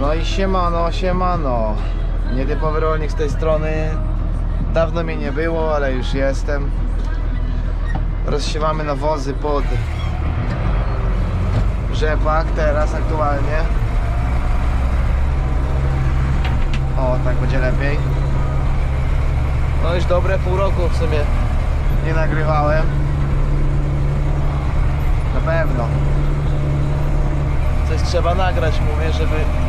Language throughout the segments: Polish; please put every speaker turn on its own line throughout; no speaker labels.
No i siemano, siemano. Nietypowy rolnik z tej strony. Dawno mnie nie było, ale już jestem. Rozsiewamy nawozy pod rzepak teraz aktualnie. O, tak będzie lepiej. No już dobre pół roku w sumie nie nagrywałem. Na pewno. Coś trzeba nagrać, mówię, żeby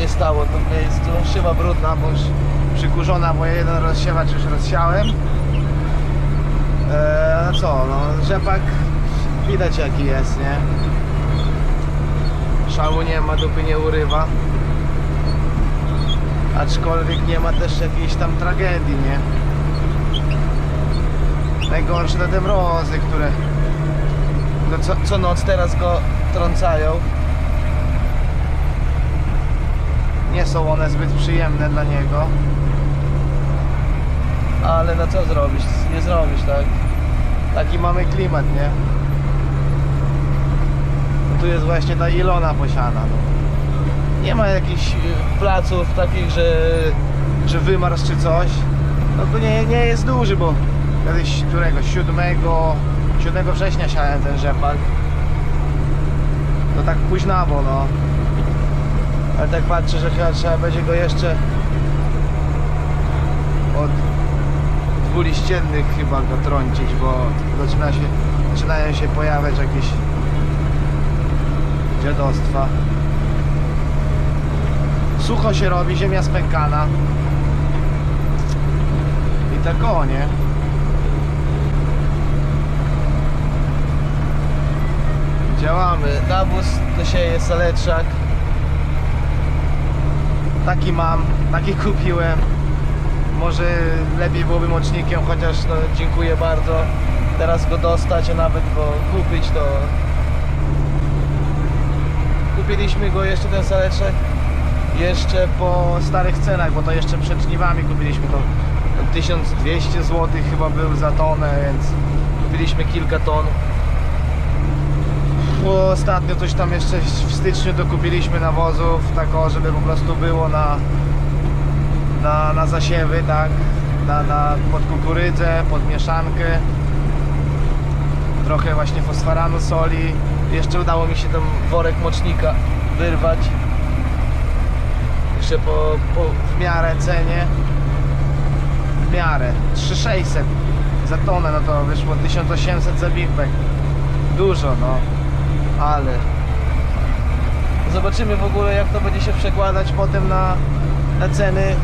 nie stało w miejscu. Szyba brudna, bo już przykurzona, bo jeden rozsiewacz już rozsiałem. Eee, no co, no rzepak widać jaki jest, nie? Szału nie ma, dupy nie urywa. Aczkolwiek nie ma też jakiejś tam tragedii, nie? Najgorsze te mrozy, które no co, co noc teraz go trącają. Nie są one zbyt przyjemne dla niego. Ale no co zrobić? Nie zrobisz, tak? Taki mamy klimat, nie? No tu jest właśnie ta Ilona posiana. No. Nie ma jakichś y, placów takich, że, że wymarsz czy coś. No to nie, nie jest duży, bo kiedyś którego? 7, 7 września siałem ten rzepak. To tak późnawo, no. Ale tak patrzę, że chyba trzeba będzie go jeszcze od dwuliściennych chyba go trącić, bo zaczyna się, zaczynają się pojawiać jakieś dziadostwa. Sucho się robi, ziemia spękana. I tak o, nie? Działamy. Nawóz to sieje saleczak. Taki mam, taki kupiłem. Może lepiej byłoby mocznikiem, chociaż no, dziękuję bardzo. Teraz go dostać, a nawet go kupić to... Kupiliśmy go jeszcze ten saleczek jeszcze po starych cenach, bo to jeszcze przed żniwami kupiliśmy to 1200 zł chyba był za tonę, więc kupiliśmy kilka ton. Bo ostatnio coś tam jeszcze w styczniu dokupiliśmy nawozów, tak o, żeby po prostu było na, na, na zasiewy, tak, na, na, pod kukurydzę, pod mieszankę. Trochę właśnie fosforanu soli. Jeszcze udało mi się tam worek mocznika wyrwać. Jeszcze po, po w miarę cenie. W miarę. 3600 za tonę, no to wyszło 1800 za Big. Dużo, no. Ale zobaczymy w ogóle jak to będzie się przekładać potem na, na ceny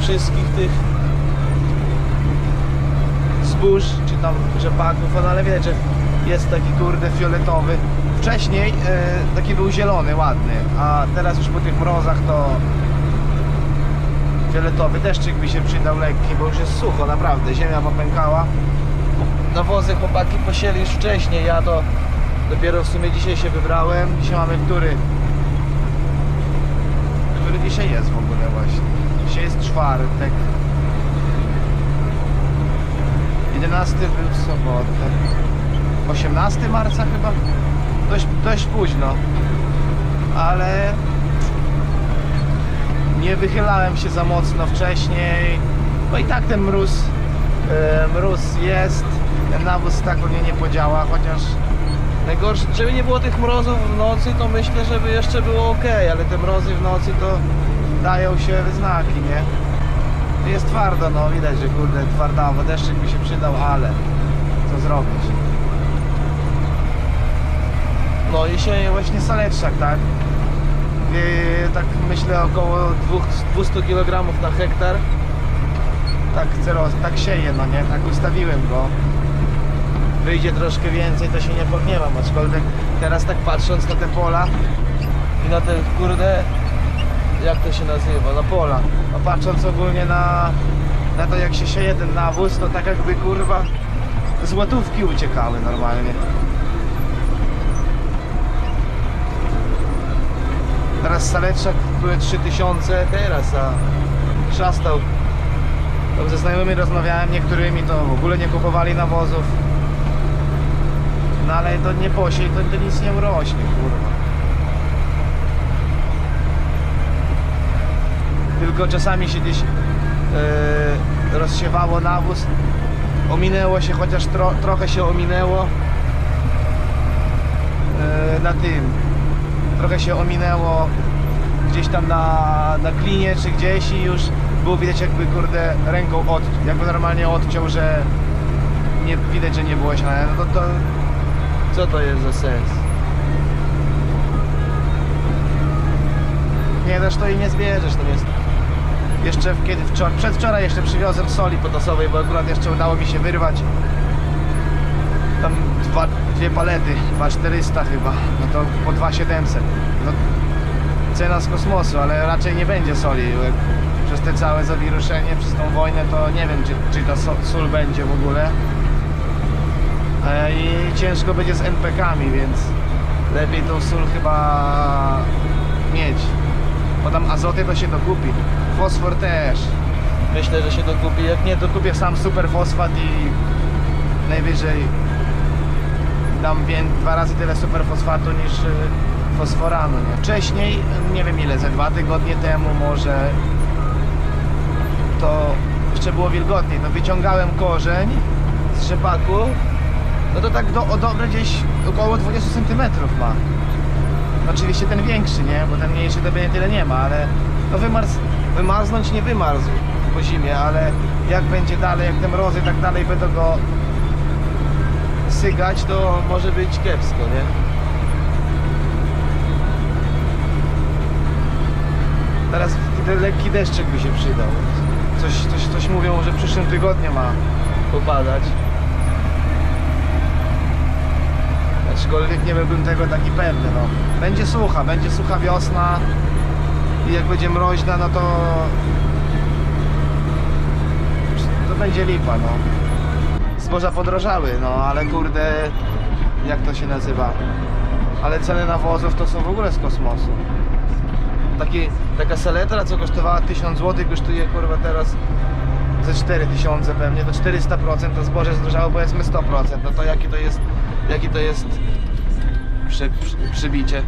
wszystkich tych zbóż, czy tam rzepaków, no ale widać, że jest taki kurde fioletowy. Wcześniej e, taki był zielony, ładny, a teraz już po tych mrozach to fioletowy deszczyk by się przydał lekki, bo już jest sucho, naprawdę, ziemia popękała. Nawozy chłopaki posieli już wcześniej, ja to dopiero w sumie dzisiaj się wybrałem. Dzisiaj mamy który? Który dzisiaj jest w ogóle właśnie? Dzisiaj jest czwartek. 11 był w sobotę. 18 marca chyba? Dość, dość późno. Ale nie wychylałem się za mocno wcześniej. No i tak ten mróz, e, mróz jest. Ten nawóz tak pewnie nie podziała, chociaż najgorsze, żeby nie było tych mrozów w nocy, to myślę, żeby jeszcze było ok, ale te mrozy w nocy to dają się we znaki, nie? Jest twardo, no widać, że kurde twardawo, deszczyk by się przydał, ale co zrobić? No i sieje właśnie saleczak, tak? Yy, tak myślę około dwóch- 200 kg na hektar. Tak roz, tak sieję, no nie? Tak ustawiłem go. Wyjdzie troszkę więcej, to się nie pogniewam, aczkolwiek teraz tak patrząc na te pola i na te kurde jak to się nazywa, na pola. A patrząc ogólnie na, na to jak się sieje ten nawóz, to tak jakby kurwa złotówki uciekały normalnie. Teraz saleczak były 3000 teraz, a szastał. Ze znajomymi rozmawiałem, niektórymi to w ogóle nie kupowali nawozów no ale to nie posiej, to, to nic nie urośnie, kurwa. Tylko czasami się gdzieś yy, rozsiewało nawóz, ominęło się, chociaż tro, trochę się ominęło yy, na tym. Trochę się ominęło gdzieś tam na, na klinie czy gdzieś i już było widać jakby kurde ręką od, jakby normalnie odciął, że nie, widać, że nie było się no to, to co to jest za sens? Nie dasz to i nie zbierzesz, to jest jeszcze w- kiedy wczoraj, przedwczoraj jeszcze przywiozłem soli potasowej, bo akurat jeszcze udało mi się wyrwać tam dwa, dwie palety, 2400 chyba, no to po 2700. No, cena z kosmosu, ale raczej nie będzie soli. Przez te całe zawiruszenie, przez tą wojnę, to nie wiem, czy, czy ta sól będzie w ogóle. E, I ciężko będzie z NPK-ami, więc lepiej tą sól chyba mieć. Bo tam azoty to się dokupi. Fosfor też. Myślę, że się dokupi. Jak nie, to kupię sam super fosfat i najwyżej dam wię- dwa razy tyle superfosfatu niż y, fosforanu. Nie? Wcześniej, nie wiem ile, ze dwa tygodnie temu może to jeszcze było wilgotniej. No wyciągałem korzeń z rzepaku, no to tak do, o dobre gdzieś około 20 cm ma. Oczywiście ten większy, nie? Bo ten mniejszy to pewnie tyle nie ma, ale no wymarz, wymarznąć nie wymarzł po zimie, ale jak będzie dalej, jak te mrozy i tak dalej będą go sygać, to może być kiepsko, nie? Teraz lekki deszczyk by się przydał. Coś, coś, coś mówią, że w przyszłym tygodniu ma popadać. Aczkolwiek nie byłbym tego taki pewny, no. Będzie sucha, będzie sucha wiosna i jak będzie mroźna, no to to będzie lipa, no. Zboża podrożały, no ale kurde, jak to się nazywa? Ale ceny nawozów to są w ogóle z kosmosu. Taki, taka saletra, co kosztowała 1000 zł, kosztuje kurwa teraz ze 4000 pewnie, to 400%, to zboże zdrożało powiedzmy 100%, no to jaki to jest, jaki to jest przy, przy, przybicie,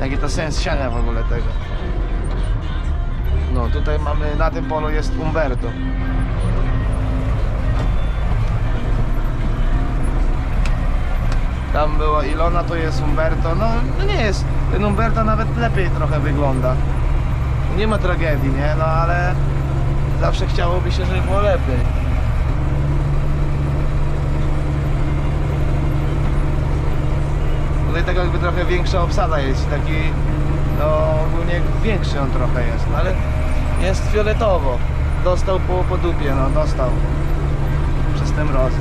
jaki to sens siania w ogóle tego. No tutaj mamy, na tym polu jest Umberto. Tam była Ilona, to jest Umberto. No, no nie jest. Ten Umberto nawet lepiej trochę wygląda. Nie ma tragedii, nie? No ale zawsze chciałoby się, żeby było lepiej. Tak jakby trochę większa obsada jest. Taki, no ogólnie większy on trochę jest. No ale jest fioletowo. Dostał po, po dupie, no dostał. Przez te mrozy.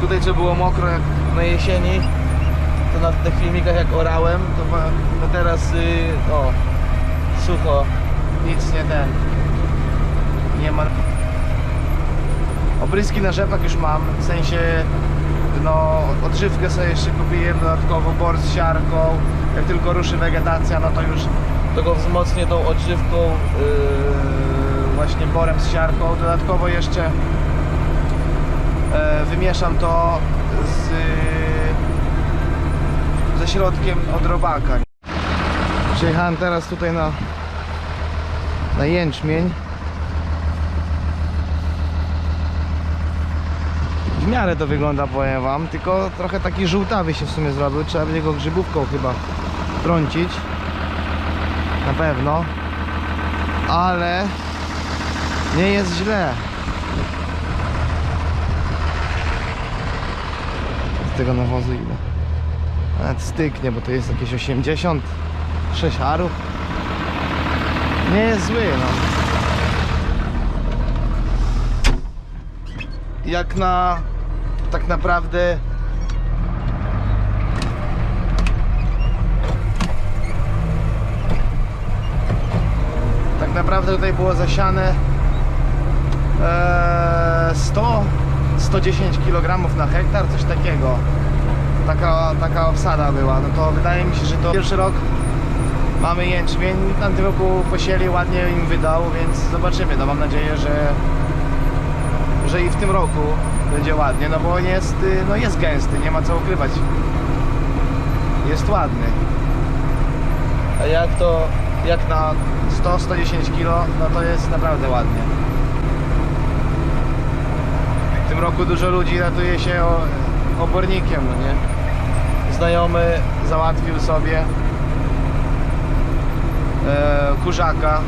Tutaj co było mokro jak na jesieni, to na tych filmikach jak orałem, to no teraz y, o, sucho, nic nie ten, nie ma. Opryski na rzepak już mam, w sensie no odżywkę sobie jeszcze kupiłem dodatkowo, bor z siarką, jak tylko ruszy wegetacja, no to już to go wzmocnię tą odżywką, yy, właśnie borem z siarką, dodatkowo jeszcze e, wymieszam to z, ze środkiem od robaka. Przyjechałem teraz tutaj na, na jęczmień. W miarę to wygląda, powiem wam, tylko trochę taki żółtawy się w sumie zrobił. Trzeba będzie go grzybówką chyba trącić. Na pewno. Ale nie jest źle. z tego nawozu ile? Nawet styknie, bo to jest jakieś 86 arów. Nie jest zły, no. Jak na tak naprawdę tak naprawdę tutaj było zasiane eee, 100 110 kg na hektar, coś takiego. Taka, taka obsada była. No to wydaje mi się, że to pierwszy rok mamy jęczmień. W tamtym roku posieli, ładnie im wydał, więc zobaczymy. No mam nadzieję, że, że i w tym roku będzie ładnie, no bo jest, y, no jest gęsty, nie ma co ukrywać. jest ładny. A jak to, jak na 100-110 kg, no to jest naprawdę ładnie. W tym roku dużo ludzi ratuje się obornikiem, no nie? Znajomy załatwił sobie e, kurzaka.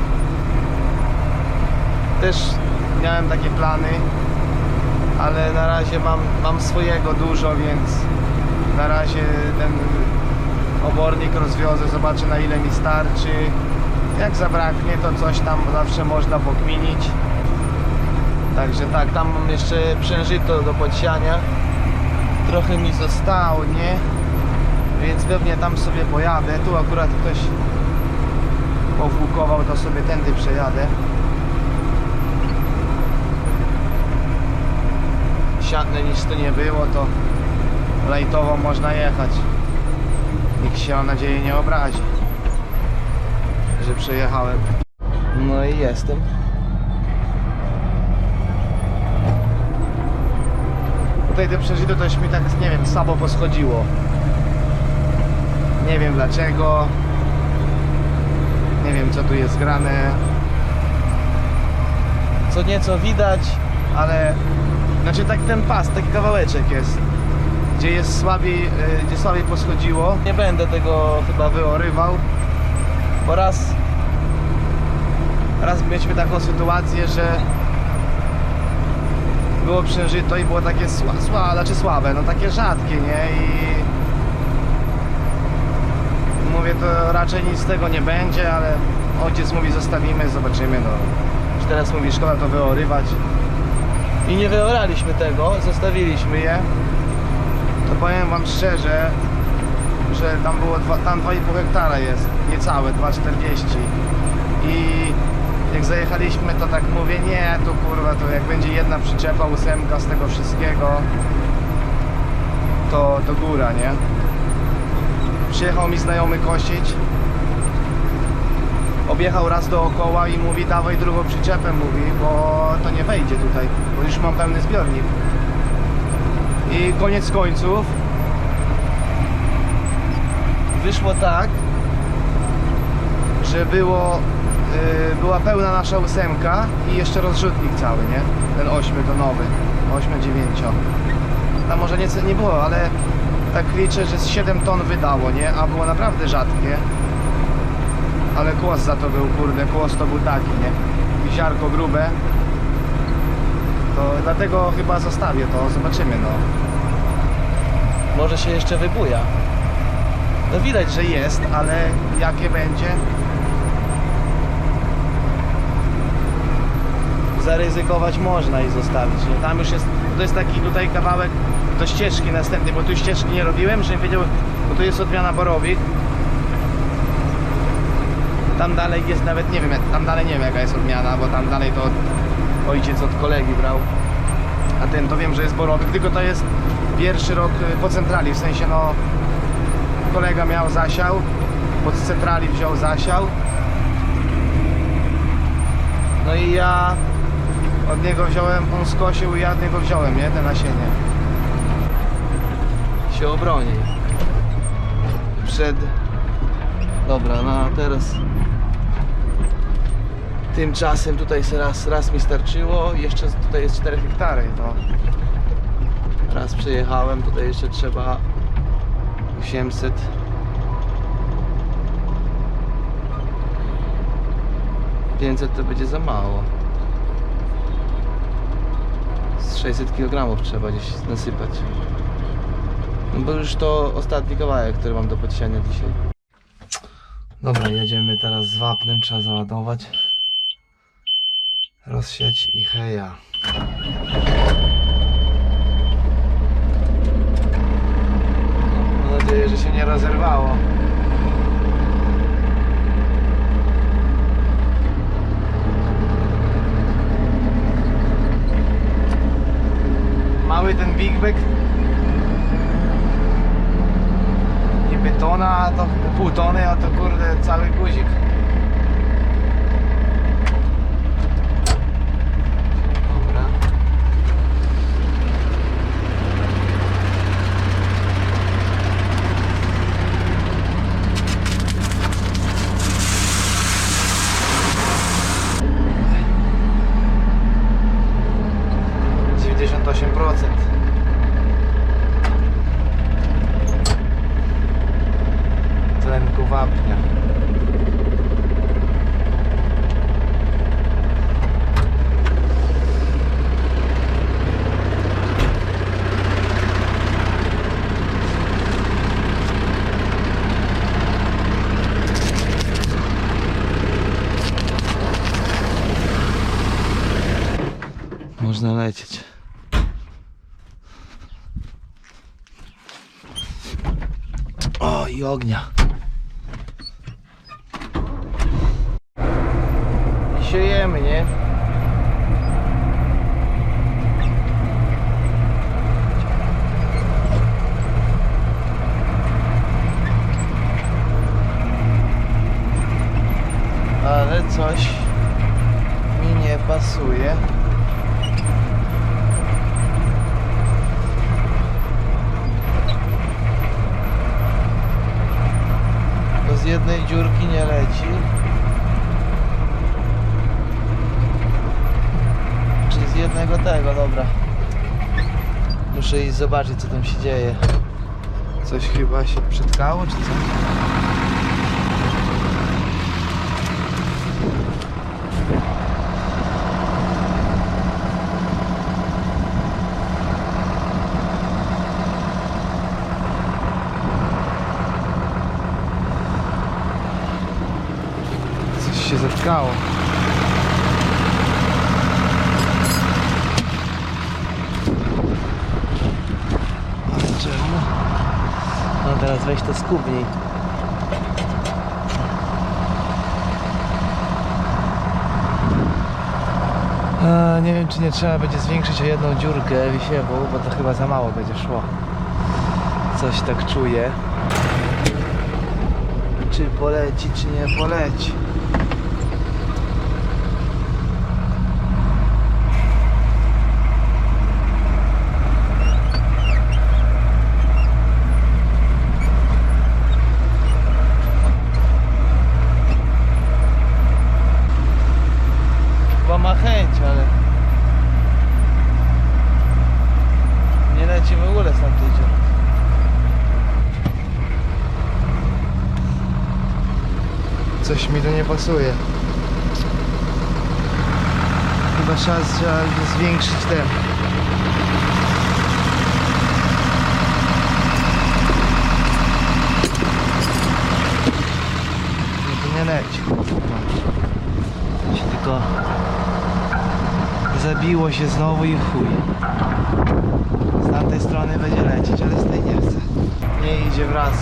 Też miałem takie plany, ale na razie mam, mam swojego dużo, więc na razie ten obornik rozwiozę, zobaczę na ile mi starczy. Jak zabraknie, to coś tam zawsze można pokminić. Także tak, tam mam jeszcze przężyto do podsiania. Trochę mi zostało, nie? Więc pewnie tam sobie pojadę. Tu akurat ktoś powłukował, to sobie tędy przejadę. Siadne nic tu nie było, to lajtowo można jechać. Nikt się mam nadzieję nie obrazi, że przejechałem. No i jestem. Tutaj te przeżyto też mi tak, nie wiem, słabo poschodziło. Nie wiem dlaczego. Nie wiem co tu jest grane. Co nieco widać, ale znaczy tak ten pas, taki kawałeczek jest. Gdzie jest słabiej, y, gdzie słabiej poschodziło. Nie będę tego chyba wyorywał. Bo raz raz mieliśmy taką sytuację, że było przężyto i było takie sła, sła, znaczy słabe, no takie rzadkie, nie? I mówię, to raczej nic z tego nie będzie, ale ojciec mówi zostawimy, zobaczymy, no. Teraz mówi szkoda to wyorywać. I nie wyoraliśmy tego, zostawiliśmy je. To powiem wam szczerze, że tam było dwa, tam 2,5 hektara jest, niecałe, 2,40 i jak zajechaliśmy to tak mówię, nie, to kurwa, to jak będzie jedna przyczepa, ósemka z tego wszystkiego, to, to góra, nie? Przyjechał mi znajomy kosić, objechał raz dookoła i mówi, dawaj drugą przyczepę, mówi, bo to nie wejdzie tutaj, bo już mam pełny zbiornik. I koniec końców wyszło tak, że było, yy, była pełna nasza ósemka i jeszcze rozrzutnik cały, nie? Ten 8 tonowy, 8 9. Tam może nieco nie było, ale tak liczę, że z 7 ton wydało, nie? A było naprawdę rzadkie. Ale kłos za to był, kurde, kłos to był taki, nie? I ziarko grube. To dlatego chyba zostawię to, zobaczymy, no. Może się jeszcze wybuja. No widać, że jest, ale jakie będzie? Zaryzykować można i zostawić. Nie? Tam już jest, to jest taki tutaj kawałek do ścieżki następnej, bo tu ścieżki nie robiłem, żebym wiedział, bo tu jest odmiana borowik. Tam dalej jest nawet, nie wiem, tam dalej nie wiem jaka jest odmiana, bo tam dalej to ojciec od kolegi brał. A ten to wiem, że jest borowik, tylko to jest pierwszy rok y, po centrali, w sensie no kolega miał zasiał, pod centrali wziął zasiał. No i ja od niego wziąłem, on skosił i ja od niego wziąłem, nie? Te nasienie. Się obroni. Przed... Dobra, no teraz... Tymczasem tutaj raz, raz mi starczyło, jeszcze tutaj jest 4 hektary, to raz przejechałem, tutaj jeszcze trzeba 800 500 to będzie za mało. Z 600 kg trzeba gdzieś nasypać. No bo już to ostatni kawałek, który mam do podsiania dzisiaj. Dobra, jedziemy teraz z wapnem, trzeba załadować rozsiać i heja Mam nadzieję, że się nie rozerwało. Mały ten Big Bag. Niby tona, a to pół tony, a to kurde cały guzik. Dobra. Tlenku wapnia. Można lecieć. O, i ognia. I siejemy, nie? Ale coś mi nie pasuje. To z jednej dziurki nie leci. Jednego tego, dobra. Muszę iść zobaczyć co tam się dzieje. Coś chyba się przytkało, czy co? Coś się zatkało. Ale czemu? No teraz weź to skubnij. A, nie wiem czy nie trzeba będzie zwiększyć o jedną dziurkę wisiewą, bo to chyba za mało będzie szło. Coś tak czuję. Czy poleci, czy nie poleci. Chyba ma chęć, ale nie leci w ogóle z tamtej dziury. Coś mi tu nie pasuje. Chyba trzeba, trzeba zwiększyć ten. Nie, to nie leci. Się tylko zabiło się znowu i chuj. Z tamtej strony będzie lecieć, ale z tej nie chce. Nie idzie wraz.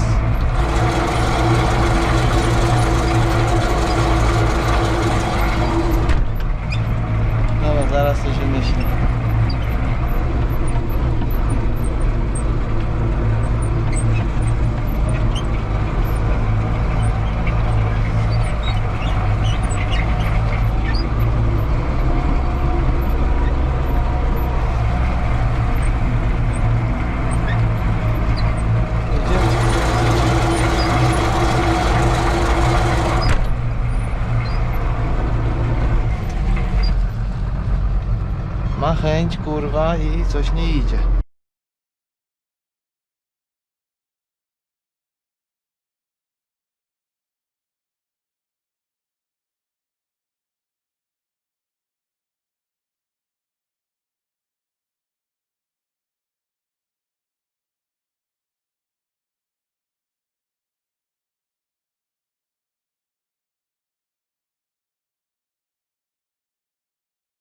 Dobra, zaraz coś wymyślę. Gdzie? Ma chęć, kurwa, i coś nie idzie.